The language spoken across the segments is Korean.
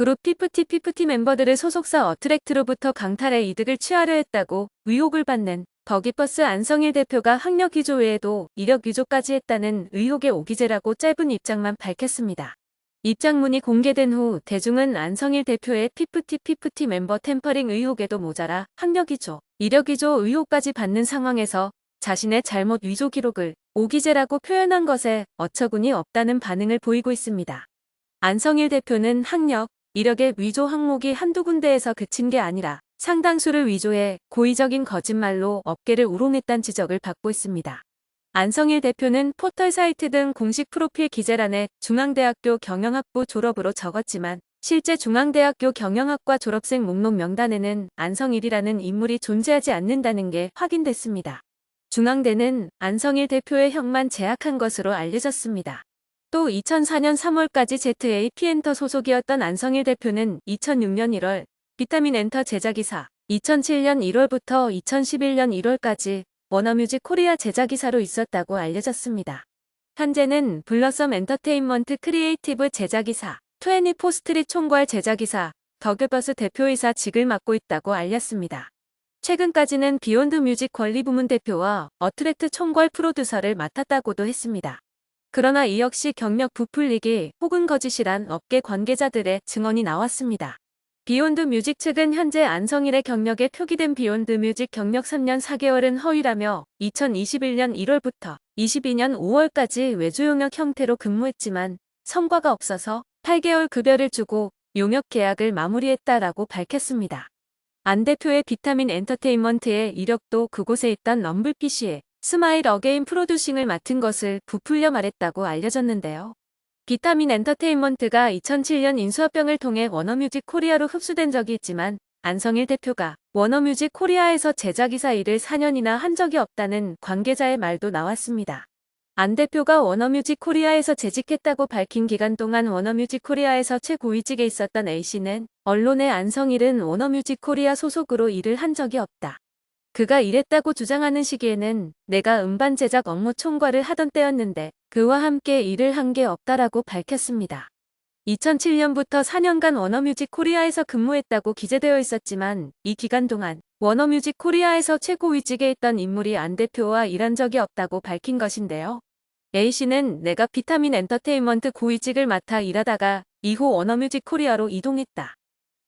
그룹 피프티 피프티 멤버들을 소속사 어트랙트로부터 강탈해 이득을 취하려 했다고 의혹을 받는 더기버스 안성일 대표가 학력 위조 외에도 이력 위조까지 했다는 의혹의 오기제라고 짧은 입장만 밝혔습니다. 입장문이 공개된 후 대중은 안성일 대표의 피프티 피프티 멤버 템퍼링 의혹에도 모자라 학력 위조, 이력 위조 의혹까지 받는 상황에서 자신의 잘못 위조 기록을 오기제라고 표현한 것에 어처구니 없다는 반응을 보이고 있습니다. 안성일 대표는 학력, 이력의 위조 항목이 한두 군데에서 그친 게 아니라 상당수를 위조해 고의적인 거짓말로 업계를 우롱했다는 지적을 받고 있습니다. 안성일 대표는 포털 사이트 등 공식 프로필 기재란에 중앙대학교 경영학부 졸업으로 적었지만 실제 중앙대학교 경영학과 졸업생 목록 명단에는 안성일이라는 인물이 존재하지 않는다는 게 확인됐습니다. 중앙대는 안성일 대표의 형만 제약한 것으로 알려졌습니다. 또 2004년 3월까지 ZAP엔터 소속이었던 안성일 대표는 2006년 1월 비타민 엔터 제작이사, 2007년 1월부터 2011년 1월까지 워너뮤직 코리아 제작이사로 있었다고 알려졌습니다. 현재는 블러썸 엔터테인먼트 크리에이티브 제작이사, 24 스트릿 총괄 제작이사, 더글버스 대표이사 직을 맡고 있다고 알렸습니다. 최근까지는 비욘드 뮤직 관리 부문 대표와 어트랙트 총괄 프로듀서를 맡았다고도 했습니다. 그러나 이 역시 경력 부풀리기 혹은 거짓이란 업계 관계자들의 증언이 나왔습니다. 비욘드 뮤직 측은 현재 안성일의 경력에 표기된 비욘드 뮤직 경력 3년 4개월은 허위라며 2021년 1월부터 22년 5월까지 외주 용역 형태로 근무했지만 성과가 없어서 8개월 급여를 주고 용역 계약을 마무리했다라고 밝혔습니다. 안 대표의 비타민 엔터테인먼트의 이력도 그곳에 있던 럼블피쉬의 스마일 어게인 프로듀싱을 맡은 것을 부풀려 말했다고 알려졌는데요. 비타민 엔터테인먼트가 2007년 인수합병을 통해 워너뮤직 코리아로 흡수된 적이 있지만 안성일 대표가 워너뮤직 코리아에서 제작이사 일을 4년이나 한 적이 없다는 관계자의 말도 나왔습니다. 안 대표가 워너뮤직 코리아에서 재직했다고 밝힌 기간 동안 워너뮤직 코리아에서 최고위직에 있었던 A씨는 언론의 안성일은 워너뮤직 코리아 소속으로 일을 한 적이 없다. 그가 일했다고 주장하는 시기에는 내가 음반 제작 업무 총괄을 하던 때였는데 그와 함께 일을 한 게 없다라고 밝혔습니다. 2007년부터 4년간 워너뮤직 코리아에서 근무했다고 기재되어 있었지만 이 기간 동안 워너뮤직 코리아에서 최고 위직에 있던 인물이 안 대표와 일한 적이 없다고 밝힌 것인데요. A씨는 내가 비타민 엔터테인먼트 고위직을 맡아 일하다가 이후 워너뮤직 코리아로 이동했다.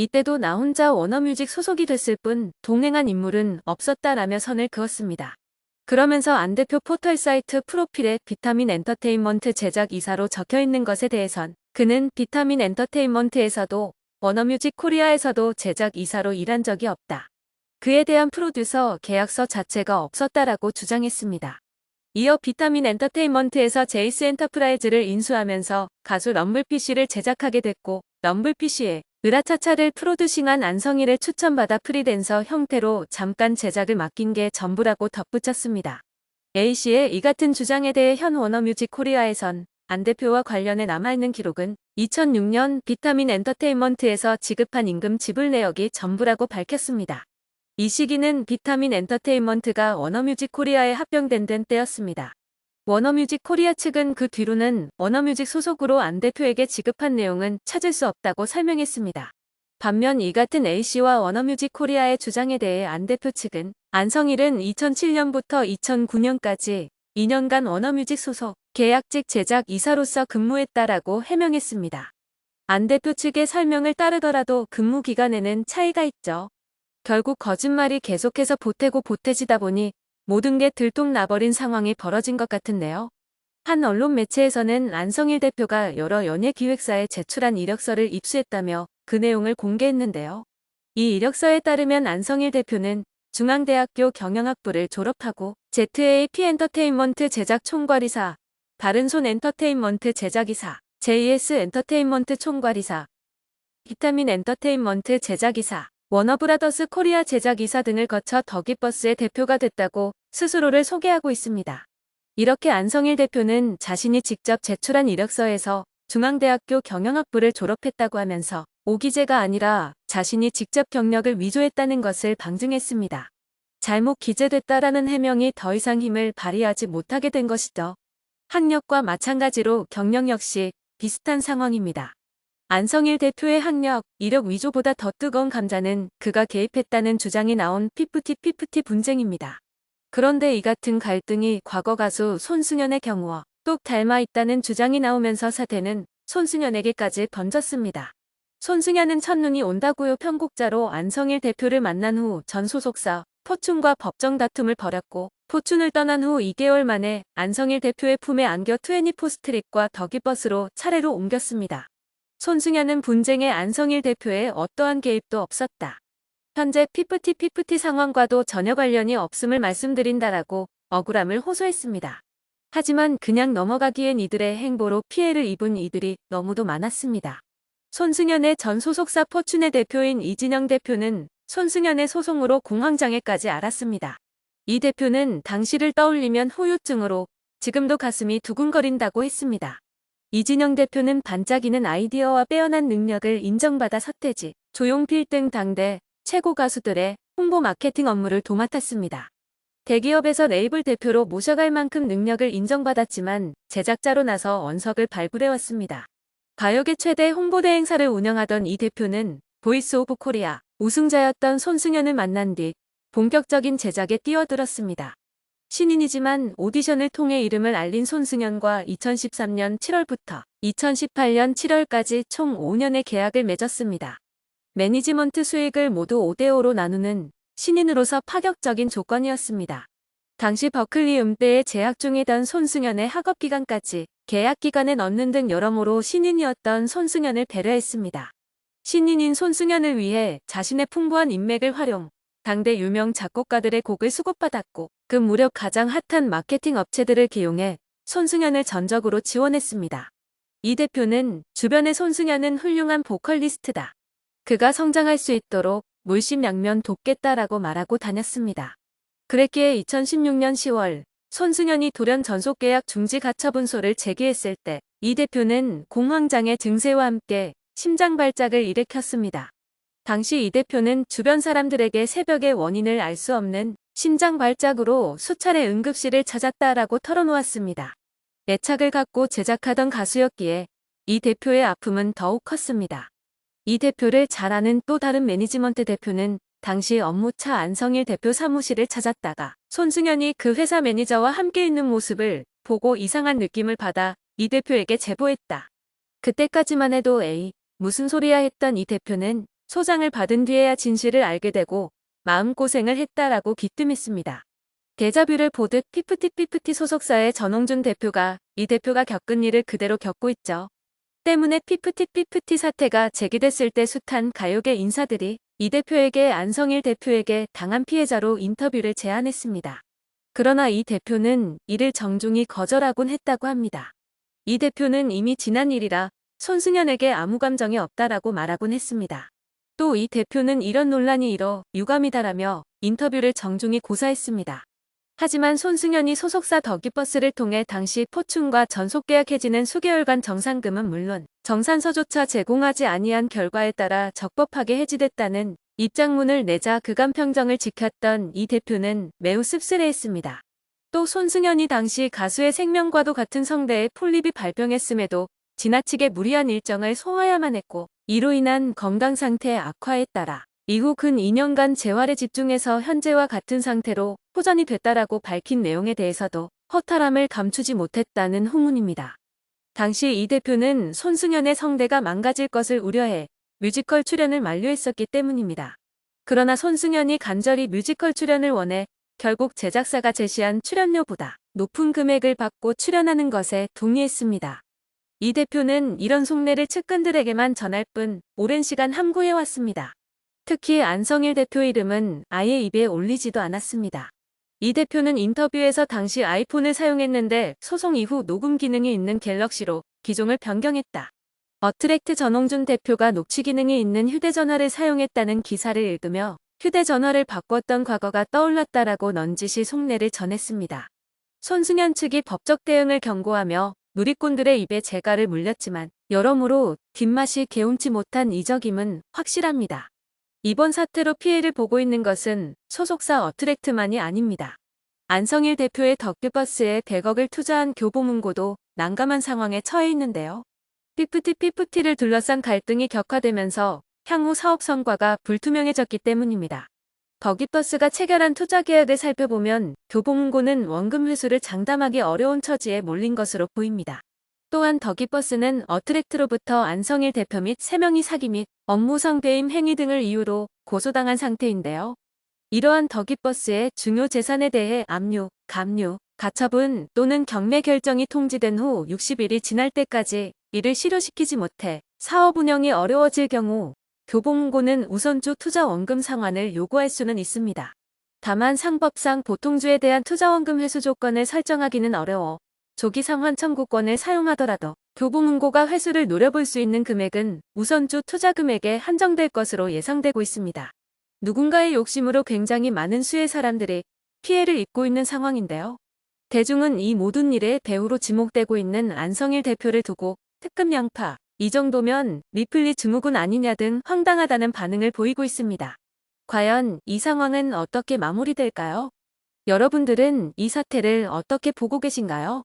이때도 나 혼자 워너뮤직 소속이 됐을 뿐 동행한 인물은 없었다라며 선을 그었습니다. 그러면서 안 대표 포털 사이트 프로필에 비타민 엔터테인먼트 제작 이사로 적혀 있는 것에 대해선 그는 비타민 엔터테인먼트에서도 워너뮤직 코리아에서도 제작 이사로 일한 적이 없다. 그에 대한 프로듀서 계약서 자체가 없었다라고 주장했습니다. 이어 비타민 엔터테인먼트에서 제이스 엔터프라이즈를 인수하면서 가수 럼블피쉬를 제작하게 됐고 럼블피쉬의 으라차차를 프로듀싱한 안성일을 추천받아 프리랜서 형태로 잠깐 제작을 맡긴 게 전부라고 덧붙였습니다. A씨의 이 같은 주장에 대해 현 워너뮤직 코리아에선 안 대표와 관련해 남아있는 기록은 2006년 비타민 엔터테인먼트에서 지급한 임금 지불 내역이 전부라고 밝혔습니다. 이 시기는 비타민 엔터테인먼트가 워너뮤직 코리아에 합병된 된 때였습니다. 워너뮤직 코리아 측은 그 뒤로는 워너뮤직 소속으로 안 대표에게 지급한 내용은 찾을 수 없다고 설명했습니다. 반면 이 같은 A씨와 워너뮤직 코리아의 주장에 대해 안 대표 측은 안성일은 2007년부터 2009년까지 2년간 워너뮤직 소속 계약직 제작 이사로서 근무했다라고 해명했습니다. 안 대표 측의 설명을 따르더라도 근무 기간에는 차이가 있죠. 결국 거짓말이 계속해서 보태고 보태지다 보니 모든 게 들통나버린 상황이 벌어진 것 같은데요. 한 언론 매체에서는 안성일 대표가 여러 연예 기획사에 제출한 이력서를 입수했다며 그 내용을 공개했는데요. 이 이력서에 따르면 안성일 대표는 중앙대학교 경영학부를 졸업하고 ZAP 엔터테인먼트 제작 총괄이사, 다른손 엔터테인먼트 제작이사, JS 엔터테인먼트 총괄이사, 비타민 엔터테인먼트 제작이사, 워너브라더스 코리아 제작이사 등을 거쳐 더기버스의 대표가 됐다고 스스로를 소개하고 있습니다. 이렇게 안성일 대표는 자신이 직접 제출한 이력서에서 중앙대학교 경영학부를 졸업했다고 하면서 오기재가 아니라 자신이 직접 경력을 위조했다는 것을 방증했습니다. 잘못 기재됐다라는 해명이 더 이상 힘을 발휘하지 못하게 된 것이죠. 학력과 마찬가지로 경력 역시 비슷한 상황입니다. 안성일 대표의 학력, 이력 위조보다 더 뜨거운 감자는 그가 개입했다는 주장이 나온 피프티 피프티 분쟁입니다. 그런데 이 같은 갈등이 과거 가수 손승연의 경우와 똑 닮아 있다는 주장이 나오면서 사태는 손승연에게까지 번졌습니다. 손승연은 첫눈이 온다고요 편곡자로 안성일 대표를 만난 후 전 소속사 포춘과 법정 다툼을 벌였고 포춘을 떠난 후 2개월 만에 안성일 대표의 품에 안겨 24스트릿과 더기버스로 차례로 옮겼습니다. 손승연은 분쟁에 안성일 대표의 어떠한 개입도 없었다. 현재 피프티 피프티 상황과도 전혀 관련이 없음을 말씀드린다라고 억울함을 호소했습니다. 하지만 그냥 넘어가기엔 이들의 행보로 피해를 입은 이들이 너무도 많았습니다. 손승연의 전 소속사 포춘의 대표인 이진영 대표는 손승연의 소송으로 공황장애까지 앓았습니다. 이 대표는 당시를 떠올리면 후유증으로 지금도 가슴이 두근거린다고 했습니다. 이진영 대표는 반짝이는 아이디어와 빼어난 능력을 인정받아 서태지, 조용필 등 당대 최고 가수들의 홍보 마케팅 업무를 도맡았습니다. 대기업에서 레이블 대표로 모셔갈 만큼 능력을 인정받았지만 제작자로 나서 원석을 발굴해왔습니다. 가요계 최대 홍보대 행사를 운영하던 이 대표는 보이스 오브 코리아 우승자였던 손승연을 만난 뒤 본격적인 제작에 뛰어들었습니다. 신인이지만 오디션을 통해 이름을 알린 손승연과 2013년 7월부터 2018년 7월까지 총 5년의 계약을 맺었습니다. 매니지먼트 수익을 모두 5대5로 나누는 신인으로서 파격적인 조건이었습니다. 당시 버클리 음대에 재학 중이던 손승연의 학업 기간까지 계약 기간에 넣는 등 여러모로 신인이었던 손승연을 배려했습니다. 신인인 손승연을 위해 자신의 풍부한 인맥을 활용, 당대 유명 작곡가들의 곡을 수급받았고 그 무렵 가장 핫한 마케팅 업체들을 기용해 손승연을 전적으로 지원했습니다. 이 대표는 주변의 손승연은 훌륭한 보컬리스트다. 그가 성장할 수 있도록 물심양면 돕겠다라고 말하고 다녔습니다. 그랬기에 2016년 10월 손승연이 돌연 전속계약 중지 가처분소를 제기했을 때 이 대표는 공황장애 증세와 함께 심장 발작을 일으켰습니다. 당시 이 대표는 주변 사람들에게 새벽의 원인을 알 수 없는 심장 발작으로 수차례 응급실을 찾았다라고 털어놓았습니다. 애착을 갖고 제작하던 가수였기에 이 대표의 아픔은 더욱 컸습니다. 이 대표를 잘 아는 또 다른 매니지먼트 대표는 당시 업무차 안성일 대표 사무실을 찾았다가 손승연이 그 회사 매니저와 함께 있는 모습을 보고 이상한 느낌을 받아 이 대표에게 제보했다. 그때까지만 해도 에이 무슨 소리야 했던 이 대표는 소장을 받은 뒤에야 진실을 알게 되고 마음고생을 했다라고 기뜸했습니다. 데자뷰를 보듯 피프티 피프티 소속사의 전홍준 대표가 이 대표가 겪은 일을 그대로 겪고 있죠. 때문에 피프티 피프티 사태가 제기됐을 때 숱한 가요계 인사들이 이 대표에게 안성일 대표에게 당한 피해자로 인터뷰를 제안했습니다. 그러나 이 대표는 이를 정중히 거절하곤 했다고 합니다. 이 대표는 이미 지난 일이라 손승연에게 아무 감정이 없다라고 말하곤 했습니다. 또 이 대표는 이런 논란이 일어 유감이다라며 인터뷰를 정중히 고사했습니다. 하지만 손승연이 소속사 더기버스를 통해 당시 포춘과 전속 계약해지는 수개월간 정산금은 물론 정산서조차 제공하지 아니한 결과에 따라 적법하게 해지됐다는 입장문을 내자 그간 평정을 지켰던 이 대표는 매우 씁쓸해했습니다. 또 손승연이 당시 가수의 생명과도 같은 성대에 폴립이 발병했음에도 지나치게 무리한 일정을 소화해야만 했고 이로 인한 건강 상태 악화에 따라 이후 근 2년간 재활에 집중해서 현재와 같은 상태로 호전이 됐다라고 밝힌 내용에 대해서도 허탈함을 감추지 못했다는 후문입니다. 당시 이 대표는 손승연의 성대가 망가질 것을 우려해 뮤지컬 출연을 만료했었기 때문입니다. 그러나 손승연이 간절히 뮤지컬 출연을 원해 결국 제작사가 제시한 출연료보다 높은 금액을 받고 출연하는 것에 동의했습니다. 이 대표는 이런 속내를 측근들에게만 전할 뿐 오랜 시간 함구해왔습니다. 특히 안성일 대표 이름은 아예 입에 올리지도 않았습니다. 이 대표는 인터뷰에서 당시 아이폰을 사용했는데 소송 이후 녹음 기능이 있는 갤럭시로 기종을 변경했다. 어트랙트 전홍준 대표가 녹취 기능이 있는 휴대전화를 사용했다는 기사를 읽으며 휴대전화를 바꿨던 과거가 떠올랐다라고 넌지시 속내를 전했습니다. 손승연 측이 법적 대응을 경고하며 누리꾼들의 입에 재갈을 물렸지만 여러모로 뒷맛이 개운치 못한 이적임은 확실합니다. 이번 사태로 피해를 보고 있는 것은 소속사 어트랙트만이 아닙니다. 안성일 대표의 덕규버스에 100억을 투자한 교보문고도 난감한 상황에 처해 있는데요. 피프티피프티를 둘러싼 갈등이 격화되면서 향후 사업 성과가 불투명해졌기 때문입니다. 더기버스가 체결한 투자 계약을 살펴보면 교보문고는 원금 회수를 장담하기 어려운 처지에 몰린 것으로 보입니다. 또한 더기버스는 어트랙트로부터 안성일 대표 및 3명이 사기 및 업무상 배임 행위 등을 이유로 고소당한 상태인데요. 이러한 더기버스의 중요 재산에 대해 압류, 감류, 가처분 또는 경매 결정이 통지된 후 60일이 지날 때까지 이를 실효시키지 못해 사업 운영이 어려워질 경우 교보문고는 우선주 투자 원금 상환을 요구할 수는 있습니다. 다만 상법상 보통주에 대한 투자 원금 회수 조건을 설정하기는 어려워 조기 상환 청구권을 사용하더라도 교보문고가 회수를 노려볼 수 있는 금액은 우선주 투자 금액에 한정될 것으로 예상되고 있습니다. 누군가의 욕심으로 굉장히 많은 수의 사람들이 피해를 입고 있는 상황인데요. 대중은 이 모든 일에 배우로 지목되고 있는 안성일 대표를 두고 특급 양파, 이 정도면 리플리 증후군 아니냐 등 황당하다는 반응을 보이고 있습니다. 과연 이 상황은 어떻게 마무리될까요? 여러분들은 이 사태를 어떻게 보고 계신가요?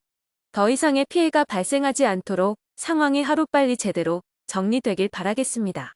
더 이상의 피해가 발생하지 않도록 상황이 하루빨리 제대로 정리되길 바라겠습니다.